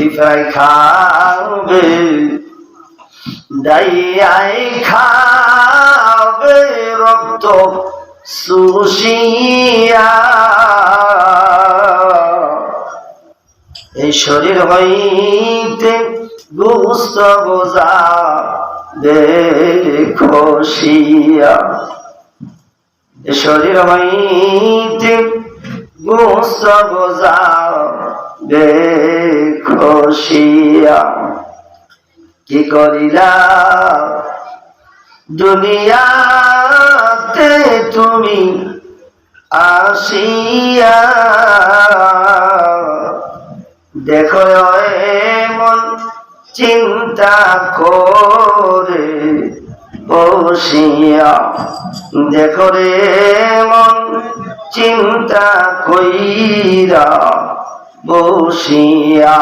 পিঁপড়াই খাবে ডাইয়াই খাবে রক্ত সুশিয়া এই শরীর হইতে গুস্ত বোঝা দেখিয়া এ শরীর হইতে গুস্ত বোঝা দেখিয়া কি করিলা? দুনিয়াতে তুমি আসিয়া দেখো এমন চিন্তা করে বসিয়া। দেখো রে মন চিন্তা কইরা বসিয়া।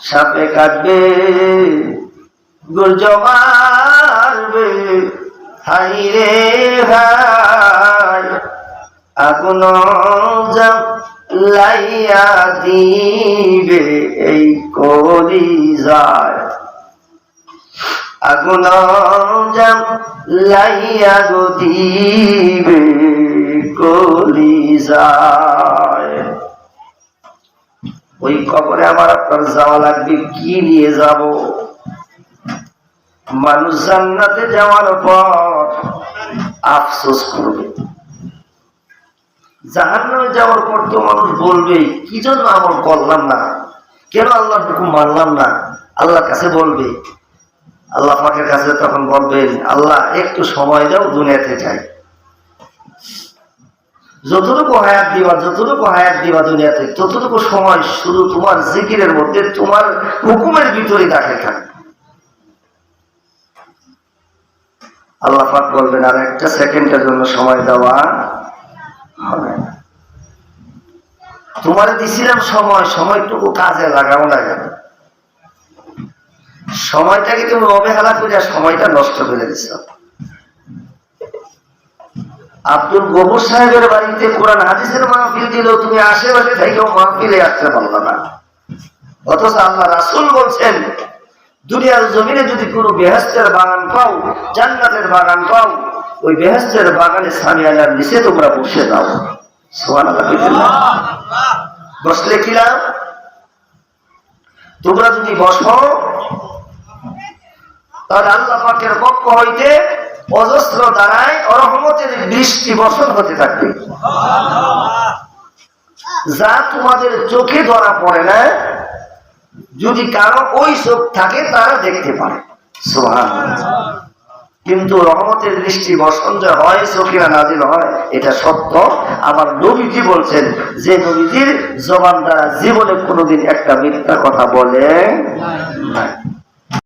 সাপে কাটবে গুর্জ মারবে হাই রে হাই আগুন লাইয়া দিবে, এই করি যায়। আগুন লাইয়া গো দিবে। কলি যায়। ওই কবরে আমার আপনার যাওয়া লাগবে, কি নিয়ে যাব? মানুষ জান্নাতে যাওয়ার পর আফসোস করবে। জাহান্নামে যাওয়ার পর তো মানুষ বলবে, কি জন্য আমল করলাম না? কেন আল্লাহর হুকুম মানলাম না? আল্লাহর কাছে বলবে, আল্লাহ পাকের কাছে তখন বলবেন, আল্লাহ, একটু সময় দাও, দুনিয়াতে যাই। যতটুকু হায়াত দিবা, যতটুকু হায়াত দিবা দুনিয়াতে, ততটুকু সময় শুধু তোমার জিকিরের মধ্যে, তোমার হুকুমের ভিতরে দাখে থাকে আল্লাহ পাক বলবেন, আর একটা সেকেন্ডের জন্য সময় দেওয়া হবে তোমার দিছিলাম সময়, সময়টুকু কাজে লাগাও না কেন? সময়টাকে তুমি অবহেলা করিয়া সময়টা নষ্ট করে দিছ। আব্দুল গবুর সাহেবের বাড়িতে কোরআন হাদিসের মাহফিল দিলেও তুমি আশেপাশে থেকেও মাহফিলে আসতে পারল না। অথচ আল্লাহ রাসুল বলছেন, দুনিয়ার জমিনে যদি কোনো বেহেস্তের বাগান পাও, জান্নাতের বাগান পাও, ওই বেহেস্তের বাগানে স্বামী আল্লাহর নিচে তোমরা বসে দাও বসলে কি লাভ? তোমরা যদি বসো, তাহলে আল্লাহ পাকের পক্ষ হইতে অজস্র দ্বারায় অরহমতের বৃষ্টি বর্ষণ হতে থাকবে। যা তোমাদের চোখে ধরা পড়ে না, যদি কারও ওই চোখ থাকে, তারা দেখতে পারে। কিন্তু রহমতের দৃষ্টি বর্ষণ যে হয়, চোখেরা নাজিল হয়, এটা সত্য। আমার নবীজি বলছেন? যে নবীজির জবান দ্বারা জীবনে কোনোদিন একটা মিথ্যা কথা বলে নাই।